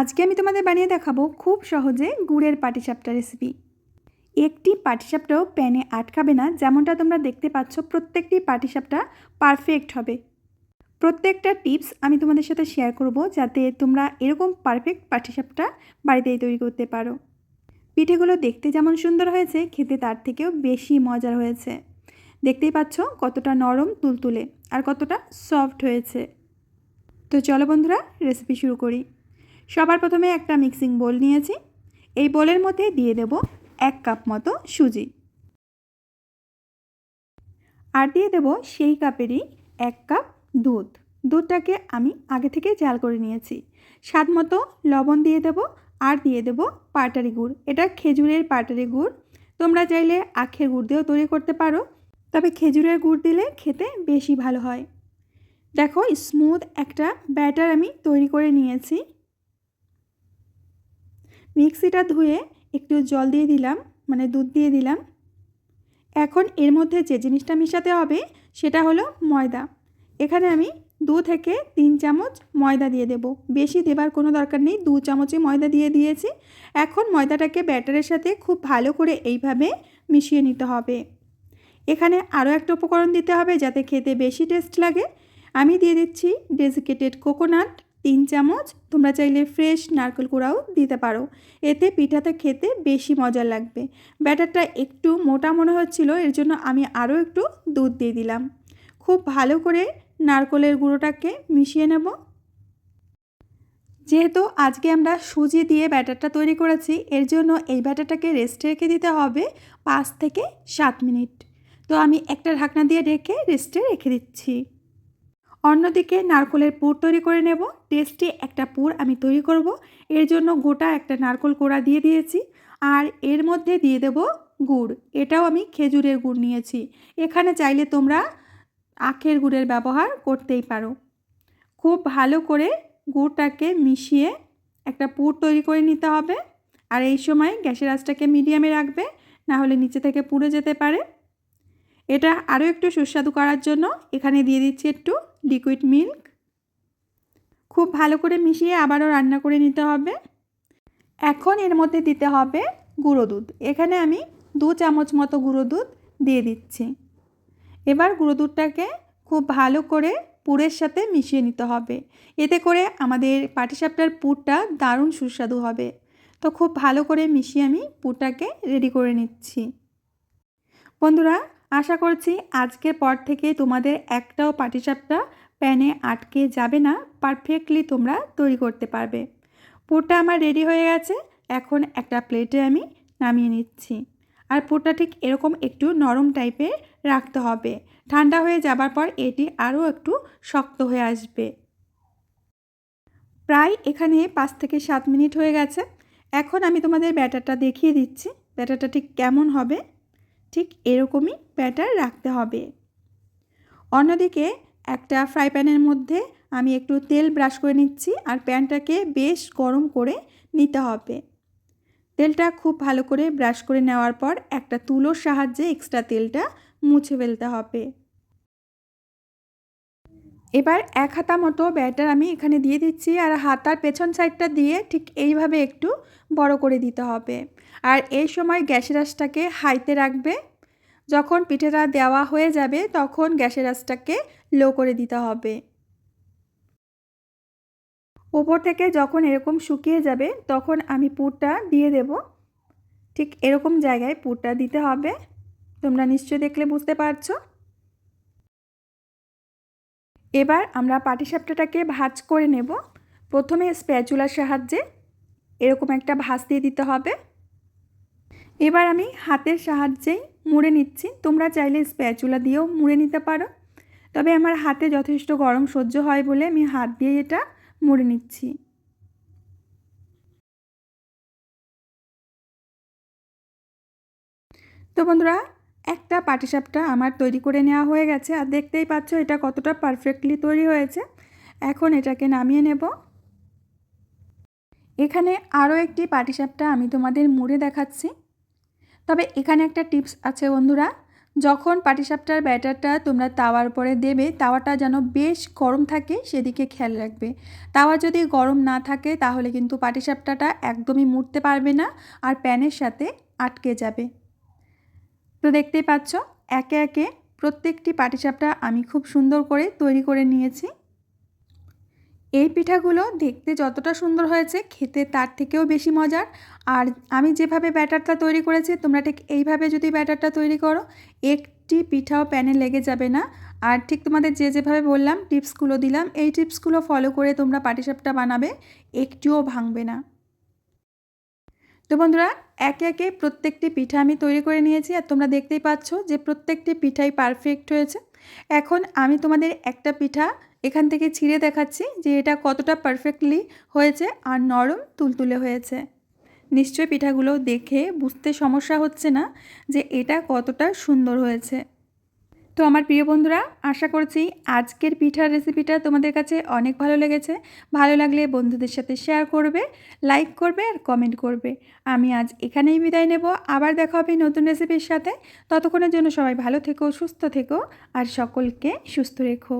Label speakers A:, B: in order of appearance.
A: আজকে আমি তোমাদের বানিয়ে দেখাবো খুব সহজে গুড়ের পাটিসাপটা রেসিপি একটি পাটিসাপটাও প্যানে আটকাবে না, যেমনটা তোমরা দেখতে পাচ্ছ, প্রত্যেকটি পাটিসাপটা পারফেক্ট হবে। প্রত্যেকটা টিপস আমি তোমাদের সাথে শেয়ার করব যাতে তোমরা এরকম পারফেক্ট পাটিসাপটা বাড়িতেই তৈরি করতে পারো। পিঠেগুলো দেখতে যেমন সুন্দর হয়েছে, খেতে তার থেকেও বেশি মজার হয়েছে। দেখতেই পাচ্ছ কতটা নরম তুলতুলে আর কতটা সফট হয়েছে। তো চলো বন্ধুরা রেসিপি শুরু করি। সবার প্রথমে একটা মিক্সিং বোল নিয়েছি। এই বোলের মধ্যে দিয়ে দেব এক কাপ মতো সুজি। আর দিয়ে দেব সেই কাপেরই এক কাপ দুধ। দুধটাকে আমি আগে থেকে জাল করে নিয়েছি। স্বাদ মতো লবণ দিয়ে দেব আর দিয়ে দেব পাটারি গুড়। এটা খেজুরের পাটারি গুড়। তোমরা চাইলে আখের গুড় দিয়েও তৈরি করতে পারো। তবে খেজুরের গুড় দিলে খেতে বেশি ভালো হয়। দেখো স্মুথ একটা ব্যাটার আমি তৈরি করে নিয়েছি। মিক্সিটা ধুয়ে একটু জল দিয়ে দিলাম মানে দুধ দিয়ে দিলাম। এখন এর মধ্যে যে জিনিসটা মিশাতে হবে সেটা হলো ময়দা। এখানে আমি দু থেকে তিন চামচ ময়দা দিয়ে দেব। বেশি দেবার কোনো দরকার নেই, দু চামচই ময়দা দিয়ে দিয়েছি। এখন ময়দাটাকে ব্যাটারের সাথে খুব ভালো করে এইভাবে মিশিয়ে নিতে হবে। এখানে আরও একটা উপকরণ দিতে হবে যাতে খেতে বেশি টেস্ট লাগে। আমি দিয়ে দিচ্ছি ডেজিকেটেড কোকোনাট। তিন চামচ, তোমরা চাইলে ফ্রেশ নারকেল কুড়াও দিতে পারো। এতে পিঠাতে খেতে বেশি মজা লাগবে। ব্যাটারটা একটু মোটা মনে হচ্ছিল, এর জন্য আমি আরও একটু দুধ দিয়ে দিলাম। খুব ভালো করে নারকেলের গুঁড়োটাকে মিশিয়ে নেব। যেহেতু আজকে আমরা সুজি দিয়ে ব্যাটারটা তৈরি করেছি, এর জন্য এই ব্যাটারটাকে রেস্টে রেখে দিতে হবে পাঁচ থেকে সাত মিনিট। তো আমি একটা ঢাকনা দিয়ে ঢেকে রেস্টে রেখে দিচ্ছি। অন্যদিকে নারকলের পুর তৈরি করে নেব। টেস্টি একটা পুর আমি তৈরি করব। এর জন্য গোটা একটা নারকল কোড়া দিয়ে দিয়েছি। আর এর মধ্যে দিয়ে দেব গুড়। এটাও আমি খেজুরের গুড় নিয়েছি। এখানে চাইলে তোমরা আখের গুড়ের ব্যবহার করতেই পারো। খুব ভালো করে গুড়টাকে মিশিয়ে একটা পুর তৈরি করে নিতে হবে। আর এই সময় গ্যাসের আঁচটাকে মিডিয়ামে রাখবে। না হলে নিচে থেকে পুড়ে যেতে পারে। এটা আরও একটু সুস্বাদু করার জন্য এখানে দিয়ে দিচ্ছি একটু লিকুইড মিল্ক খুব ভালো করে মিশিয়ে আবারও রান্না করে নিতে হবে। এখন এর মধ্যে দিতে হবে গুঁড়ো দুধ। এখানে আমি দু চামচ মতো গুঁড়ো দুধ দিয়ে দিচ্ছি। এবার গুঁড়ো দুধটাকে খুব ভালো করে পুরের সাথে মিশিয়ে নিতে হবে। এতে করে আমাদের পাটিসাপটার পুরটা দারুণ সুস্বাদু হবে। তো খুব ভালো করে মিশিয়ে আমি পুরটাকে রেডি করে নিচ্ছি। বন্ধুরা আশা করছি আজকের পর থেকে তোমাদের একটাও পাটিসাপটা প্যানে আটকে যাবে না পারফেক্টলি তোমরা তৈরি করতে পারবে। পুরটা আমার রেডি হয়ে গেছে, এখন একটা প্লেটে আমি নামিয়ে নিচ্ছি। আর পুরটা ঠিক এরকম একটু নরম টাইপের রাখতে হবে। ঠান্ডা হয়ে যাবার পর এটি আরও একটু শক্ত হয়ে আসবে। প্রায় এখানে পাঁচ থেকে সাত মিনিট হয়ে গেছে। এখন আমি তোমাদের ব্যাটারটা দেখিয়ে দিচ্ছি, ব্যাটারটা ঠিক কেমন হবে। ঠিক এরকমই ব্যাটার রাখতে হবে। অন্যদিকে একটা ফ্রাই প্যানের মধ্যে আমি একটু তেল ব্রাশ করে নিচ্ছি আর প্যানটাকে বেশ গরম করে নিতে হবে। তেলটা খুব ভালো করে ব্রাশ করে নেওয়ার পর একটা তুলোর সাহায্যে এক্সট্রা তেলটা মুছে ফেলতে হবে। এবার এক হাতা মতো ব্যাটার আমি এখানে দিয়ে দিচ্ছি আর হাতার পেছন সাইডটা দিয়ে ঠিক এইভাবে একটু বড় করে দিতে হবে। আর এই সময় গ্যাসের আঁচটাকে হাইতে রাখবে। যখন পিঠেটা দেওয়া হয়ে যাবে তখন গ্যাসের আঁচটাকে লো করে দিতে হবে। ওপর থেকে যখন এরকম শুকিয়ে যাবে তখন আমি পুরটা দিয়ে দেব। ঠিক এরকম জায়গায় পুরটা দিতে হবে। তোমরা নিশ্চয় দেখলে বুঝতে পারছ। এবার আমরা পাটিসাপটাটাকে ভাজ করে নেব। প্রথমে স্প্যাচুলার সাহায্যে এরকম একটা ভাজ দিয়ে দিতে হবে। এবার আমি হাতের সাহায্যেই মুড়ে নিচ্ছি। তোমরা চাইলে স্প্যাচুলা দিয়েও মুড়ে নিতে পারো। তবে আমার হাতে যথেষ্ট গরম সহ্য হয় বলে আমি হাত দিয়ে এটা মুড়ে নিচ্ছি। তো বন্ধুরা একটা পাটিসাপটা আমার তৈরি করে নেওয়া হয়ে গেছে আর দেখতেই পাচ্ছ এটা কতটা পারফেক্টলি তৈরি হয়েছে। এখন এটাকে নামিয়ে নেব। এখানে আরও একটি পাটিসাপটা আমি তোমাদের মুড়ে দেখাচ্ছি। তবে এখানে একটা টিপস আছে বন্ধুরা, যখন পাটিসাপটার ব্যাটারটা তোমরা তাওয়ার উপরে দেবে, তাওয়াটা যেন বেশ গরম থাকে সেদিকে খেয়াল রাখবে। তাওয়া যদি গরম না থাকে তাহলে কিন্তু পাটিসাপটাটা একদমই মুড়তে পারবে না আর প্যানের সাথে আটকে যাবে। তো দেখতেই পাচ্ছ, একে একে প্রত্যেকটি পাটিসাপটা আমি খুব সুন্দর করে তৈরি করে নিয়েছি। এই পিঠাগুলো দেখতে যতটা সুন্দর হয়েছে, খেতে তার থেকেও বেশি মজার। আর আমি যেভাবে ব্যাটারটা তৈরি করেছি, তোমরা ঠিক এইভাবে যদি ব্যাটারটা তৈরি করো, একটি পিঠাও প্যানে লেগে যাবে না। আর ঠিক তোমাদের যে যেভাবে বললাম, টিপসগুলো দিলাম, এই টিপসগুলো ফলো করে তোমরা পাটিসাপটা বানাবে, একটিও ভাঙবে না। তো বন্ধুরা, একে একে প্রত্যেকটি পিঠা আমি তৈরি করে নিয়েছি আর তোমরা দেখতেই পাচ্ছ যে প্রত্যেকটি পিঠাই পারফেক্ট হয়েছে। এখন আমি তোমাদের একটা পিঠা এখান থেকে ছিঁড়ে দেখাচ্ছি যে এটা কতটা পারফেক্টলি হয়েছে আর নরম তুলতুলে হয়েছে। নিশ্চয় পিঠাগুলো দেখে বুঝতে সমস্যা হচ্ছে না যে এটা কতটা সুন্দর হয়েছে। তো আমার প্রিয় বন্ধুরা, আশা করছি আজকের পিঠার রেসিপিটা তোমাদের কাছে অনেক ভালো লেগেছে। ভালো লাগলে বন্ধুদের সাথে শেয়ার করবে লাইক করবে আর কমেন্ট করবে। আমি আজ এখানেই বিদায় নেব। আবার দেখা হবে নতুন রেসিপির সাথে। ততক্ষণের জন্য সবাই ভালো থেকো, সুস্থ থেকো আর সকলকে সুস্থ রেখো।